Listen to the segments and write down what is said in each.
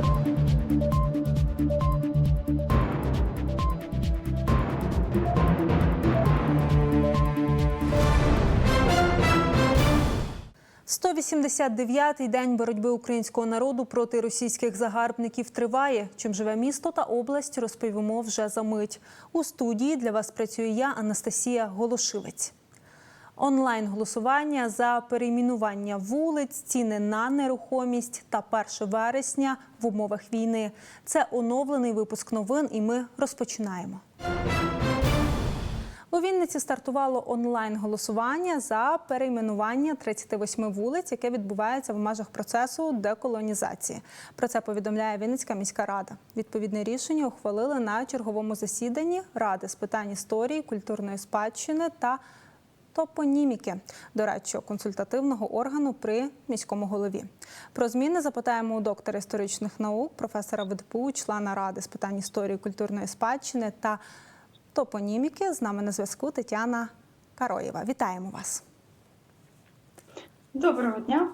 – 189-й день боротьби українського народу проти російських загарбників триває. Чим живе місто та область, розповімо вже за мить. У студії для вас працює я, Анастасія Голошивець. Онлайн голосування за перейменування вулиць, ціни на нерухомість та 1 вересня в умовах війни. Це оновлений випуск новин, і ми розпочинаємо. У Вінниці стартувало онлайн голосування за перейменування 38 вулиць, яке відбувається в межах процесу деколонізації. Про це повідомляє Вінницька міська рада. Відповідне рішення ухвалили на черговому засіданні ради з питань історії, культурної спадщини та топоніміки, дорадчого консультативного органу при міському голові. Про зміни запитаємо у доктора історичних наук, професора ВДПУ, члена ради з питань історії, культурної спадщини та топоніміки. З нами на зв'язку Тетяна Кароєва. Вітаємо вас. Доброго дня.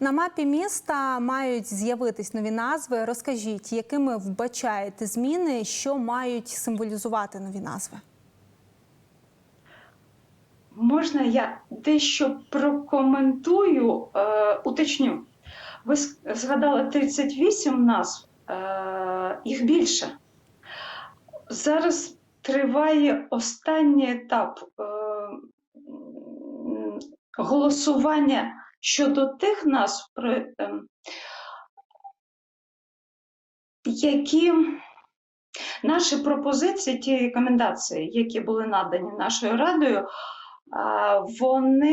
На мапі міста мають з'явитись нові назви. Розкажіть, якими вбачаєте зміни, що мають символізувати нові назви? Можна я дещо прокоментую, е, уточню. Ви згадали 38 назв, е, їх більше. Зараз триває останній етап е, голосування щодо тих назв, ем, які наші пропозиції, ті рекомендації, які були надані нашою радою, вони,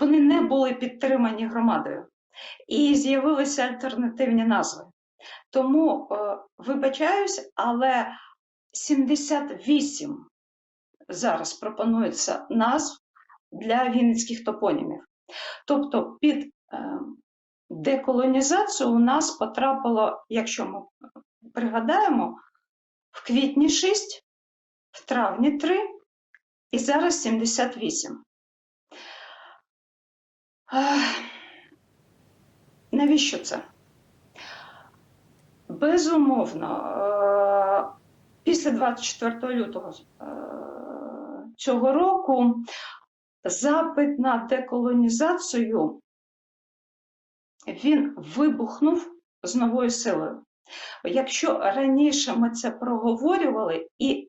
вони не були підтримані громадою. І з'явилися альтернативні назви. Тому е, вибачаюсь, але 78 зараз пропонується назв для вінницьких топонімів. Тобто під е, деколонізацію у нас потрапило, якщо ми пригадаємо, в квітні 6, в травні 3 і зараз 78. Навіщо це? Безумовно, е, після 24 лютого е, цього року запит на деколонізацію він вибухнув з новою силою. Якщо раніше ми це проговорювали і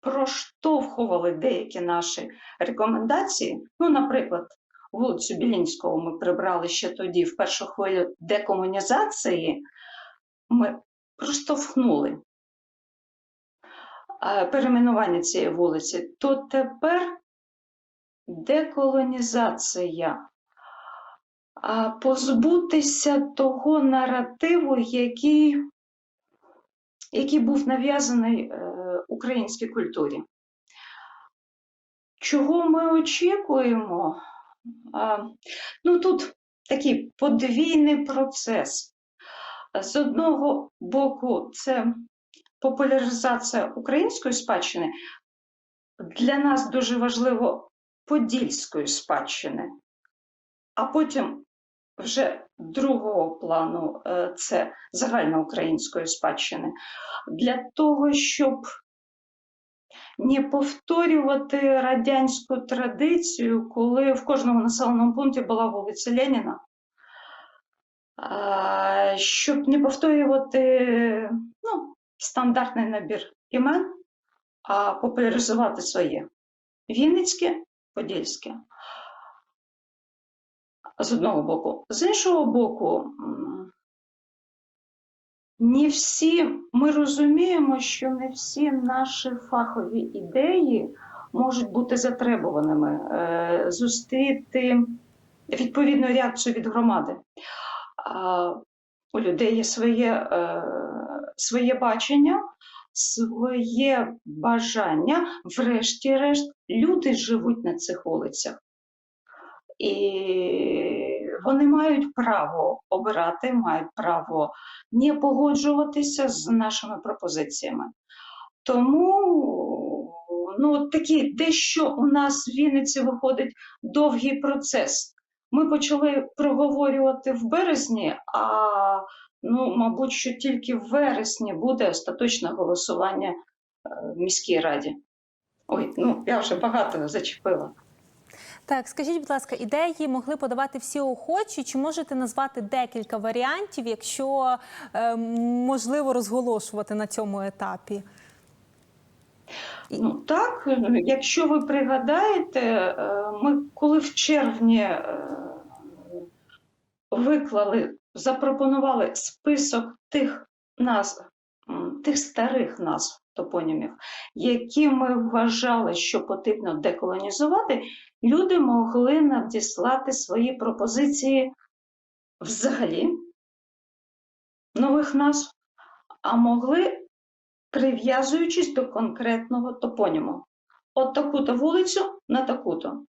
проштовхували деякі наші рекомендації, ну, наприклад, вулицю Білінського ми прибрали ще тоді, в першу хвилю декомунізації, ми проштовхнули перейменування цієї вулиці, то тепер деколонізація. Позбутися того наративу, який, який був нав'язаний е, українській культурі. Чого ми очікуємо? Ну тут такий подвійний процес. З одного боку, це популяризація української спадщини. Для нас дуже важливо подільської спадщини, а потім вже другого плану е, це загальноукраїнської спадщини. Для того, щоб не повторювати радянську традицію, коли в кожному населеному пункті була вулиця Леніна, щоб не повторювати ну, стандартний набір імен, а популяризувати своє Вінницьке, Подільське. З одного боку. З іншого боку, не всі ми розуміємо, що не всі наші фахові ідеї можуть бути затребуваними, е, зустріти відповідну реакцію від громади. У людей є своє, е, своє бачення, своє бажання. Врешті-решт, люди живуть на цих вулицях. І вони мають право обирати, мають право не погоджуватися з нашими пропозиціями. Тому ну, такий дещо у нас в Вінниці виходить довгий процес ми почали проговорювати в березні, а ну, мабуть, що тільки в вересні буде остаточне голосування е, в міській раді. Ой, ну я вже багато зачепила. Так, скажіть, будь ласка, ідеї могли подавати всі охочі? Чи можете назвати декілька варіантів, якщо е, можливо розголошувати на цьому етапі? Ну так, якщо ви пригадаєте, е, ми коли в червні е, виклали, запропонували список тих назв, тих старих назв топонімів, які ми вважали, що потрібно деколонізувати, люди могли надіслати свої пропозиції взагалі нових назв, а могли прив'язуючись до конкретного топоніму. От таку-то вулицю на таку-то.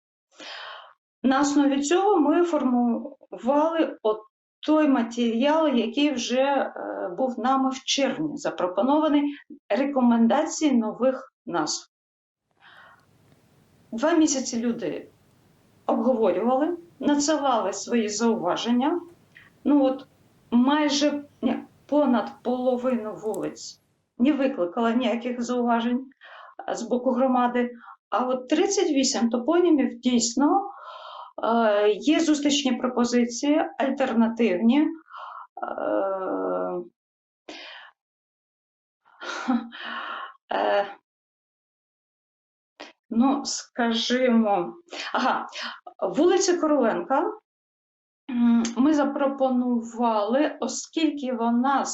На основі цього ми формували от той матеріал, який вже е, був нами в червні запропонований рекомендації нових назв. Два місяці люди обговорювали, надсилали свої зауваження. Ну от майже понад половину вулиць не викликала ніяких зауважень з боку громади. А от 38 топонімів дійсно є зустрічні пропозиції, альтернативні. Е, е, ну, скажімо, ага, вулиця Короленка ми запропонували, оскільки вона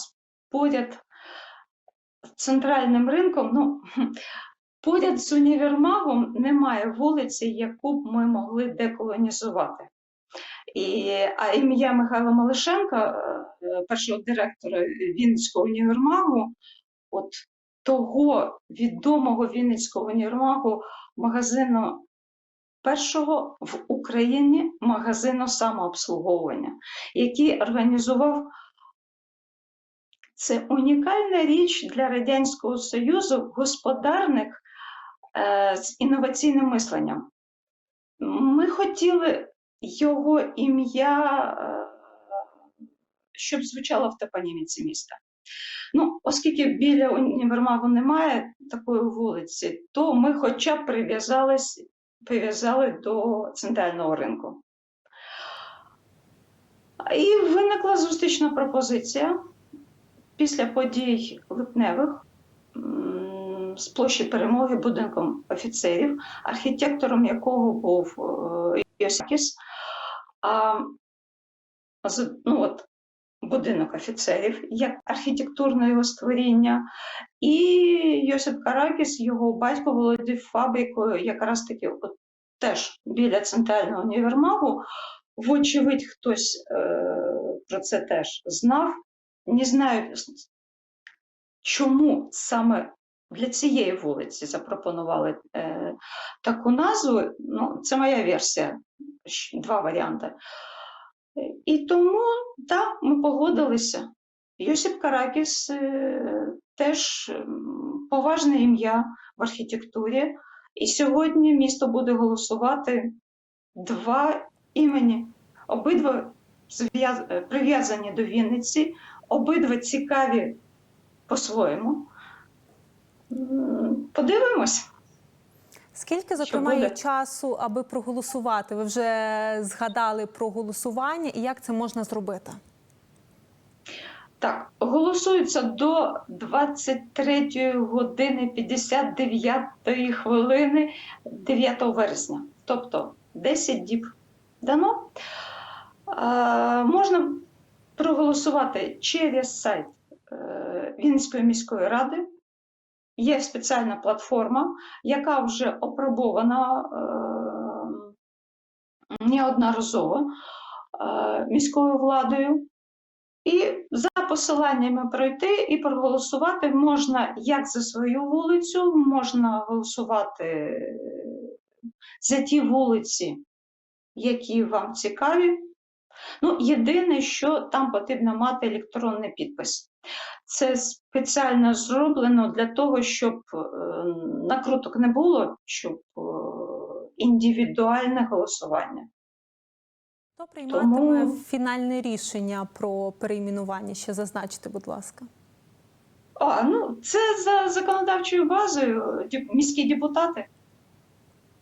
поряд центральним ринком, ну, поряд з універмагом немає вулиці, яку б ми могли деколонізувати. І, а ім'я Михайла Малишенка, е, першого директора Вінницького універмагу, от того відомого Вінницького універмагу магазину першого в Україні магазину самообслуговування, який організував це унікальна річ для Радянського Союзу, господарник з інноваційним мисленням. Ми хотіли його ім'я, е, щоб звучало в топоніміці міста. Ну, оскільки біля універмагу немає такої вулиці, то ми хоча б прив'язали до центрального ринку. І виникла зустрічна пропозиція після подій липневих з площі перемоги будинком офіцерів, архітектором якого був е, Йосакіс, а ну, от, будинок офіцерів як архітектурне його створіння, і Йосип Каракіс, його батько володів фабрикою, якраз таки от, теж біля центрального універмагу. Вочевидь, хтось е, про це теж знав. Не знаю, чому саме для цієї вулиці запропонували е, таку назву. Ну, це моя версія, два варіанти. І тому, так, ми погодилися. Йосип Каракіс е, теж поважне ім'я в архітектурі. І сьогодні місто буде голосувати два імені. Обидва прив'язані до Вінниці, обидва цікаві по-своєму. Подивимось. Скільки зокрема є часу, аби проголосувати? Ви вже згадали про голосування і як це можна зробити? Так, голосується до 23 години 59 хвилини 9 вересня, тобто 10 діб дано. Е, можна проголосувати через сайт е, Вінницької міської ради. Є спеціальна платформа, яка вже опробована е, неодноразово міською владою. І за посиланнями пройти і проголосувати можна як за свою вулицю, можна голосувати за ті вулиці, які вам цікаві. Ну, єдине, що там потрібно мати електронний підпис. Це спеціально зроблено для того, щоб е, накруток не було, щоб е, індивідуальне голосування. Хто прийматиме Тому- фінальне рішення про перейменування? Ще зазначте, будь ласка. А, ну, це за законодавчою базою міські депутати.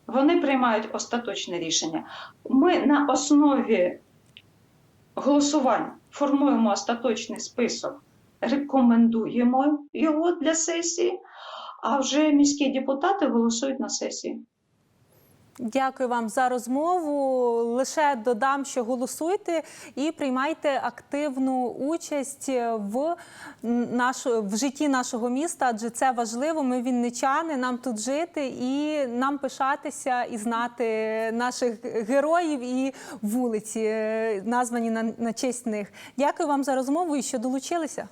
Вони приймають остаточне рішення. Ми на основі голосувань. Формуємо остаточний список, рекомендуємо його для сесії, а вже міські депутати голосують на сесії. Дякую вам за розмову. Лише додам, що голосуйте і приймайте активну участь в нашу в житті нашого міста, адже це важливо. Ми вінничани, нам тут жити і нам пишатися і знати наших героїв і вулиці, названі на, на честь них. Дякую вам за розмову і що долучилися.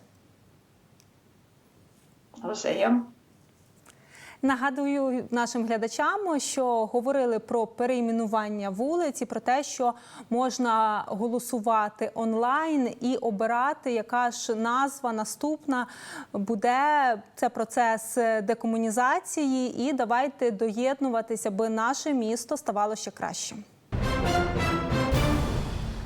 Взаєм. Нагадую нашим глядачам, що говорили про перейменування вулиць і про те, що можна голосувати онлайн і обирати, яка ж назва наступна буде. Це процес декомунізації. І давайте доєднуватися, аби наше місто ставало ще кращим.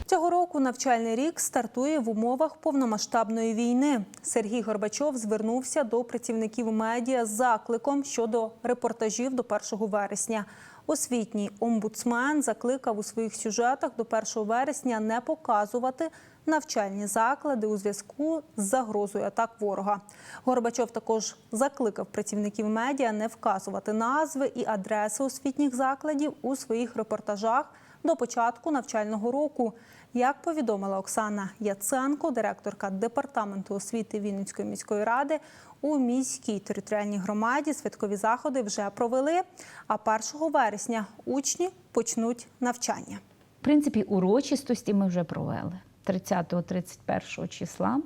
Цього року навчальний рік стартує в умовах повномасштабної війни. Сергій Горбачов звернувся до працівників медіа з закликом щодо репортажів до 1 вересня. Освітній омбудсмен закликав у своїх сюжетах до 1 вересня не показувати навчальні заклади у зв'язку з загрозою атак ворога. Горбачов також закликав працівників медіа не вказувати назви і адреси освітніх закладів у своїх репортажах до початку навчального року. Як повідомила Оксана Яценко, директорка департаменту освіти Вінницької міської ради, у міській територіальній громаді святкові заходи вже провели. А 1 вересня учні почнуть навчання. В принципі, урочистості ми вже провели 30-31 числа.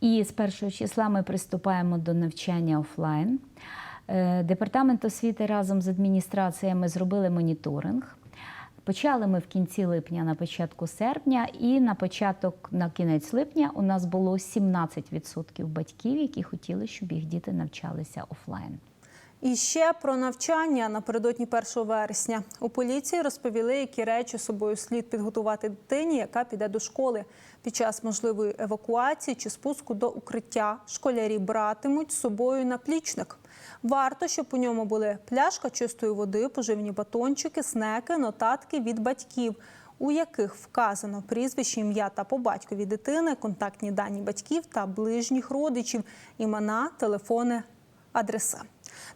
І з 1 числа ми приступаємо до навчання офлайн. Е, Департамент освіти разом з адміністраціями зробили моніторинг. Почали ми в кінці липня, на початку серпня, і на початок, на кінець липня, у нас було 17% батьків, які хотіли, щоб їх діти навчалися офлайн. І ще про навчання напередодні 1 вересня. У поліції розповіли, які речі собою слід підготувати дитині, яка піде до школи. Під час можливої евакуації чи спуску до укриття школярі братимуть з собою наплічник. Варто, щоб у ньому були пляшка чистої води, поживні батончики, снеки, нотатки від батьків, у яких вказано прізвище, ім'я та по батькові дитини, контактні дані батьків та ближніх родичів, імена, телефони, адреса.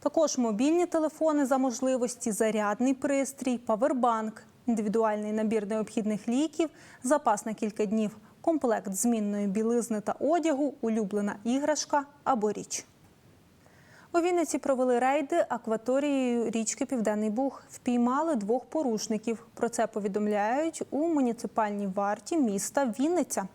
Також мобільні телефони за можливості, зарядний пристрій, павербанк, індивідуальний набір необхідних ліків, запас на кілька днів, комплект змінної білизни та одягу, улюблена іграшка або річ. У Вінниці провели рейди акваторією річки Південний Буг. Впіймали двох порушників. Про це повідомляють у муніципальній варті міста Вінниця.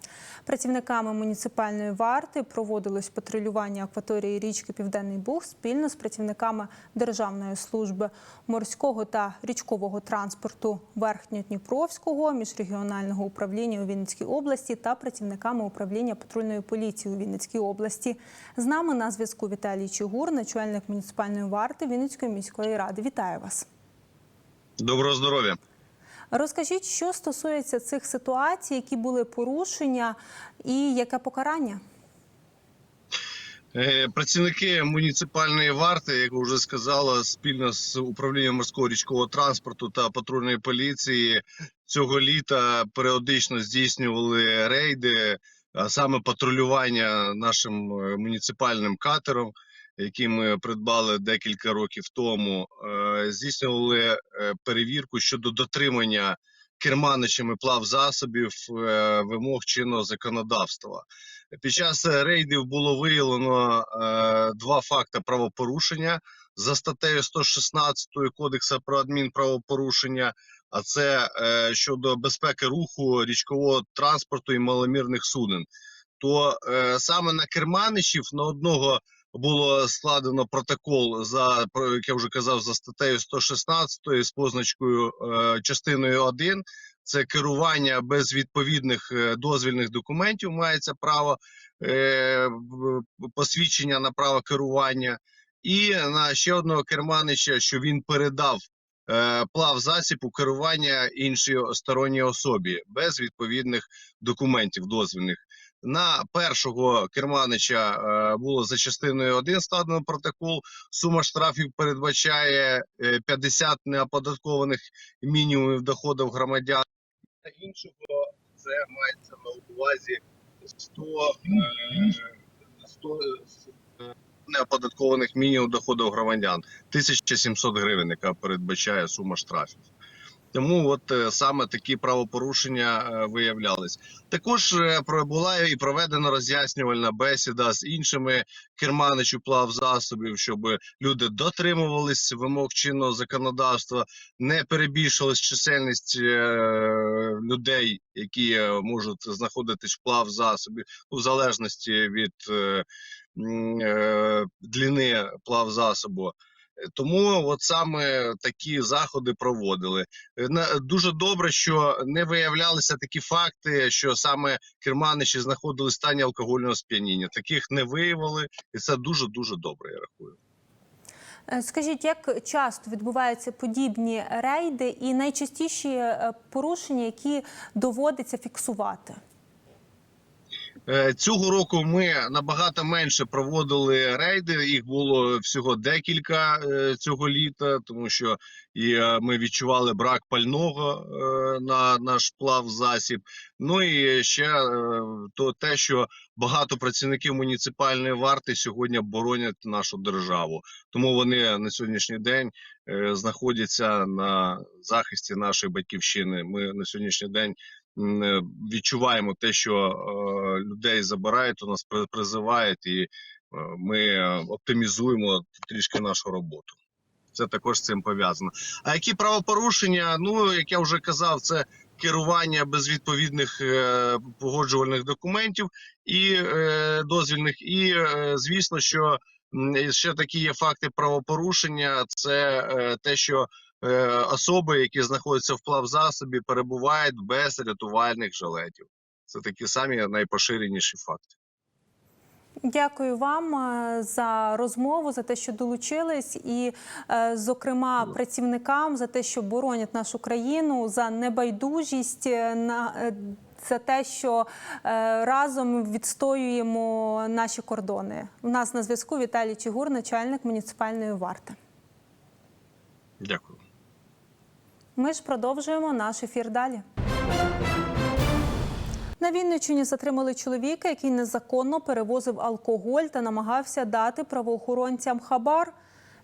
Працівниками муніципальної варти проводилось патрулювання акваторії річки Південний Буг спільно з працівниками Державної служби морського та річкового транспорту Верхньодніпровського міжрегіонального управління у Вінницькій області та працівниками управління патрульної поліції у Вінницькій області. З нами на зв'язку Віталій Чигур, начальник муніципальної варти Вінницької міської ради. Вітаю вас. Доброго здоров'я. Розкажіть, що стосується цих ситуацій, які були порушення і яке покарання? Е, Працівники муніципальної варти, як ви вже сказала, спільно з управлінням морського річкового транспорту та патрульної поліції цього літа періодично здійснювали рейди, а саме патрулювання нашим е, муніципальним катером, який ми придбали декілька років тому. Е, Здійснювали е, перевірку щодо дотримання керманичами плавзасобів е, вимог чинного законодавства. Під час рейдів було виявлено два факти правопорушення за статтею 116 Кодексу про адмінправопорушення. А це щодо безпеки руху річкового транспорту і маломірних суден. То саме на керманичів на одного було складено протокол за про як я вже казав за статтею 116 з позначкою е, частиною 1. Це керування без відповідних е, дозвільних документів мається право е, посвідчення на право керування. І на ще одного керманича, що він передав е, плав засіб у керування іншій сторонній особі без відповідних документів дозвільних. На першого керманича е, було за частиною 1 складено протокол. Сума штрафів передбачає е, 50 неоподаткованих мінімумів доходів громадян. Та іншого це мається на увазі 100, е, 100 е, неоподаткованих мінімум доходів громадян 1700 гривень, яка передбачає сума штрафів. Тому от е, саме такі правопорушення е, виявлялись. Також е, була і проведена роз'яснювальна бесіда з іншими керманичів плав засобів, щоб люди дотримувались вимог чинного законодавства, не перебільшилась чисельність людей, які можуть знаходитись в плав засобі, у залежності від длини плав засобу. Тому от саме такі заходи проводили. Е, на- Дуже добре, що не виявлялися такі факти, що саме керманичі знаходились в стані алкогольного сп'яніння. Таких не виявили, і це дуже дуже добре. Я рахую. Е, Скажіть, як часто відбуваються подібні рейди і найчастіші е, порушення, які доводиться фіксувати? Е, Цього року ми набагато менше проводили рейди. Їх було всього декілька е, цього літа, тому що і е, ми відчували брак пального на наш плав засіб. Ну і ще то те, що багато працівників муніципальної варти сьогодні боронять нашу державу. Тому вони на сьогоднішній день знаходяться на захисті нашої батьківщини. Ми на сьогоднішній день відчуваємо те, що е, людей забирають, у нас призивають, і е, ми е, оптимізуємо трішки нашу роботу. Це також з цим пов'язано. А які правопорушення? Ну як я вже казав, це керування без відповідних е, погоджувальних документів і е, дозвільних, і е, звісно, що ще такі є факти правопорушення. Це е, те, що е, особи, які знаходяться в плавзасобі, перебувають без рятувальних жилетів. Це такі самі найпоширеніші факти. Дякую вам е, за розмову, за те, що долучились, і, е, зокрема, працівникам за те, що боронять нашу країну, за небайдужість, на за те, що разом відстоюємо наші кордони. У нас на зв'язку Віталій Чигур, начальник муніципальної варти. Дякую. Ми ж продовжуємо наш ефір далі. На Вінниччині затримали чоловіка, який незаконно перевозив алкоголь та намагався дати правоохоронцям хабар.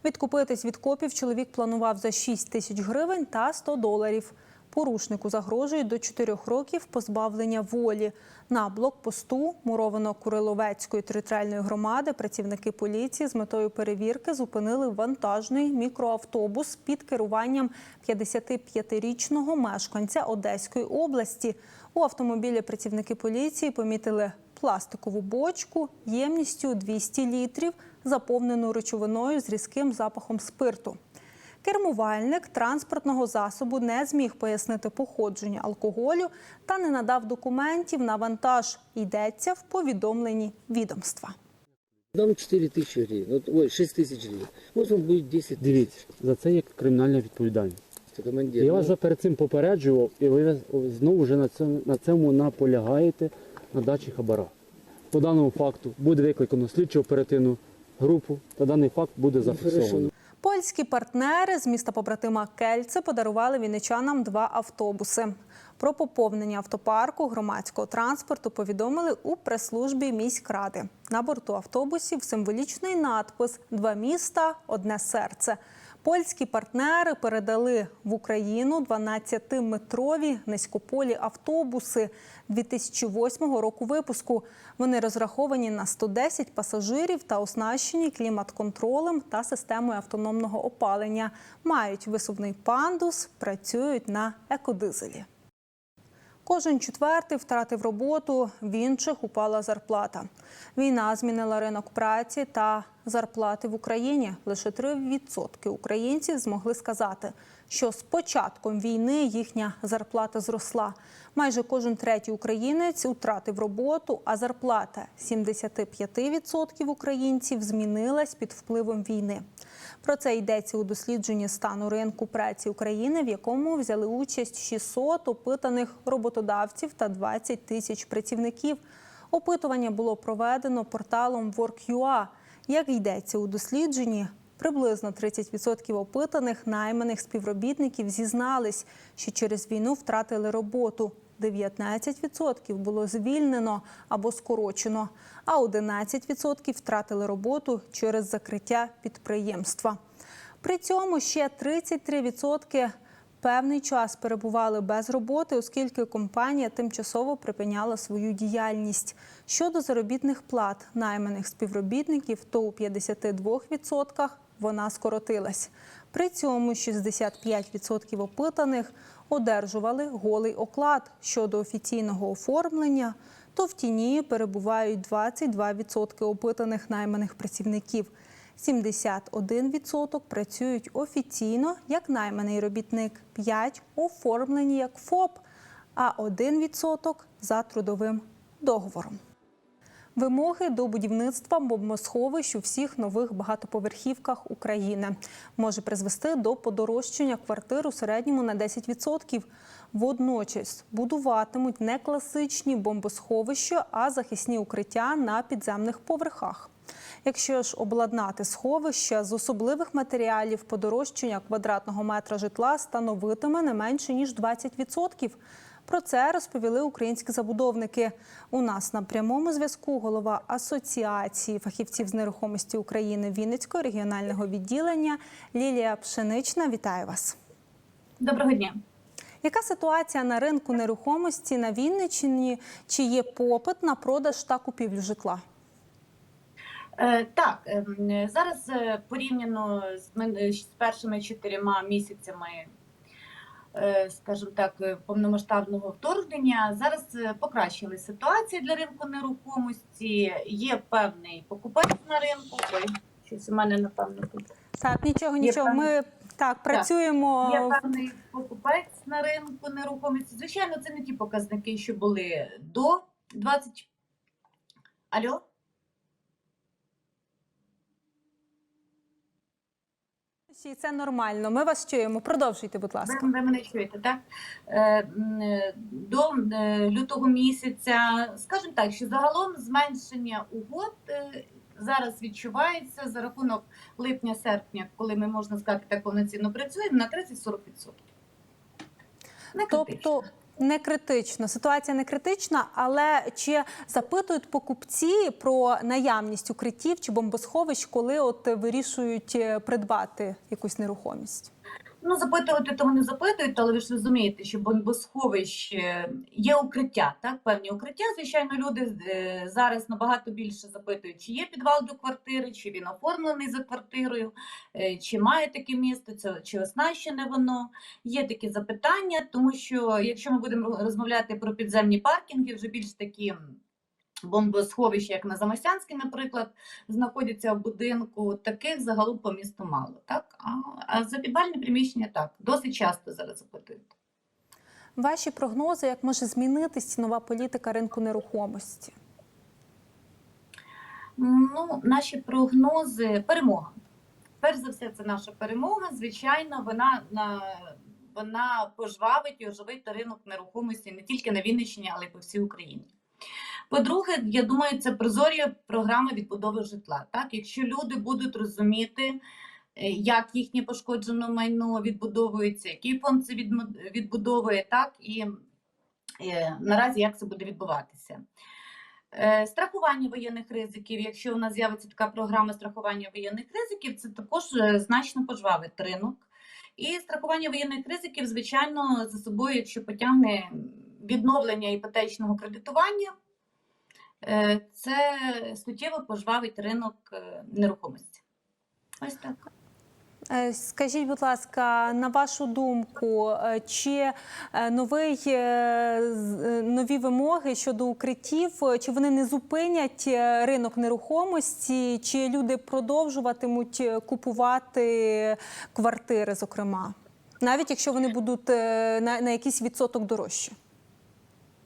Відкупитись від копів чоловік планував за 6 тисяч гривень та 100 доларів. Порушнику загрожує до 4 років позбавлення волі. На блокпосту Муровано-Куриловецької територіальної громади працівники поліції з метою перевірки зупинили вантажний мікроавтобус під керуванням 55-річного мешканця Одеської області. У автомобілі працівники поліції помітили пластикову бочку ємністю 200 літрів, заповнену речовиною з різким запахом спирту. Кермувальник транспортного засобу не зміг пояснити походження алкоголю та не надав документів на вантаж. Йдеться в повідомленні відомства. Дам 4 тисячі гривень, ой, 6 тисяч гривень. Ось вам буде 10 Дивіться, за це є кримінальна відповідальність. Командир. Я вас Ну, вже перед цим попереджував, і ви знову вже на цьому, на цьому наполягаєте на дачі хабара. По даному факту буде викликано слідчо оперативну групу, та даний факт буде Ну, зафіксовано. Польські партнери з міста побратима Кельце подарували вінничанам два автобуси. Про поповнення автопарку громадського транспорту повідомили у прес-службі міськради. На борту автобусів символічний надпис Два міста, одне серце. Польські партнери передали в Україну 12-метрові низькополі автобуси 2008 року випуску. Вони розраховані на 110 пасажирів та оснащені клімат-контролем та системою автономного опалення. Мають висувний пандус, працюють на екодизелі. Кожен четвертий втратив роботу, в інших упала зарплата. Війна змінила ринок праці та зарплати в Україні. Лише 3% українців змогли сказати, що з початком війни їхня зарплата зросла. Майже кожен третій українець втратив роботу, а зарплата 75% українців змінилась під впливом війни. Про це йдеться у дослідженні стану ринку праці України, в якому взяли участь 600 опитаних роботодавців та 20 тисяч працівників. Опитування було проведено порталом Work.ua. Як йдеться у дослідженні, приблизно 30% опитаних найманих співробітників зізнались, що через війну втратили роботу. 19% було звільнено або скорочено, а 11% втратили роботу через закриття підприємства. При цьому ще 33% певний час перебували без роботи, оскільки компанія тимчасово припиняла свою діяльність. Щодо заробітних плат найманих співробітників, то у 52% вона скоротилась. При цьому 65% опитаних одержували голий оклад щодо офіційного оформлення, то в тіні перебувають 22% опитаних найманих працівників. 71% працюють офіційно як найманий робітник, 5% оформлені як ФОП, а 1% за трудовим договором. Вимоги до будівництва бомбосховищ у всіх нових багатоповерхівках України може призвести до подорожчання квартир у середньому на 10%. Водночас будуватимуть не класичні бомбосховища, а захисні укриття на підземних поверхах. Якщо ж обладнати сховища з особливих матеріалів, подорожчання квадратного метра житла становитиме не менше ніж 20%. Про це розповіли українські забудовники. У нас на прямому зв'язку голова Асоціації фахівців з нерухомості України Вінницького регіонального відділення Лілія Пшенична. Вітаю вас. Доброго дня. Яка ситуація на ринку нерухомості на Вінниччині? Чи є попит на продаж та купівлю житла? Е, так, ем, зараз е, порівняно з, першими чотирма місяцями, скажімо так, е, повномасштабного вторгнення, зараз е, покращилась ситуація для ринку нерухомості. Є певний покупець на ринку. Ой, щось у мене напевно тут. Так, нічого, Є нічого. певний- Ми так працюємо. Є певний покупець на ринку нерухомості. Звичайно, це не ті показники, що були до 20. Алло? І Це нормально. Ми вас чуємо. Продовжуйте, будь ласка. Ви, ви мене чуєте, так? Е, е, До е, лютого місяця, скажімо так, що загалом зменшення угод зараз відчувається за рахунок липня-серпня, коли ми можна сказати так повноцінно працюємо на 30-40%. Тобто не критично. Ситуація не критична, але чи запитують покупці про наявність укриттів чи бомбосховищ, коли от вирішують е, придбати якусь нерухомість? Ну, запитувати то вони запитують, але ви ж розумієте, що бомбосховище є укриття, так? Певні укриття. Звичайно, люди е, зараз набагато більше запитують, чи є підвал до квартири, чи він оформлений за квартирою, е, чи має таке місце, це- чи оснащене воно. Є такі запитання, тому що якщо ми будемо розмовляти про підземні паркінги, вже більш такі. Бомбосховища, як на Замостянській, наприклад, знаходяться в будинку. Таких загалом по місту мало. Так? А, а за підвальне приміщення так, досить часто зараз запитують. Ваші прогнози, як може змінитись цінова політика ринку нерухомості? Ну, наші прогнози перемога. Перш за все, це наша перемога. Звичайно, вона на вона пожвавить і оживить ринок нерухомості не тільки на Вінниччині, але й по всій Україні. По-друге, я думаю, це прозорі програми відбудови житла. Так, якщо люди будуть розуміти, е, як їхнє пошкоджене майно відбудовується, який фонд це відбудовує, так і е, наразі як це буде відбуватися. Е, Страхування воєнних ризиків. Якщо у нас з'явиться така програма страхування воєнних ризиків, це також значно пожвавить ринок. І страхування воєнних ризиків, звичайно, за собою, якщо потягне відновлення іпотечного кредитування, це суттєво пожвавить ринок е, нерухомості. Ось так. Е, Скажіть, будь ласка, на вашу думку, е, чи е, новий, е, е, нові вимоги щодо укриттів, е, чи вони не зупинять е, ринок нерухомості, чи люди продовжуватимуть е, купувати квартири, зокрема, навіть якщо вони будуть е, на, на якийсь відсоток дорожчі?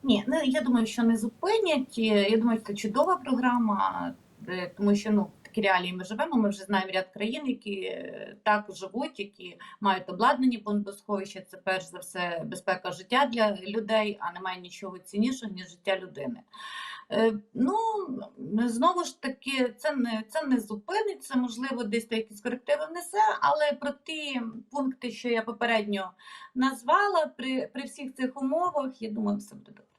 Ні, ну, я думаю, що не зупинять. Е, Я думаю, це чудова програма, е, тому що ну, таке які реалії ми живемо. Ми вже знаємо ряд країн, які е, так живуть, які мають обладнані бомбосховища. Це перш за все безпека життя для людей, а немає нічого ціннішого, ніж життя людини. Ну знову ж таки, це не це не зупинить, це можливо десь якісь корективи внесе, але про ті пункти, що я попередньо назвала, при, при всіх цих умовах, я думаю, все буде добре.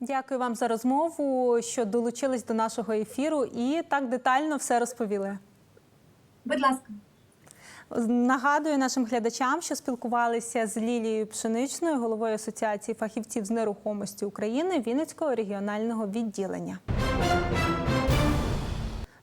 Дякую вам за розмову, що долучились до нашого ефіру і так детально все розповіли. Будь ласка. Нагадую нашим глядачам, що спілкувалися з Лілією Пшеничною, головою Асоціації фахівців з нерухомості України Вінницького регіонального відділення.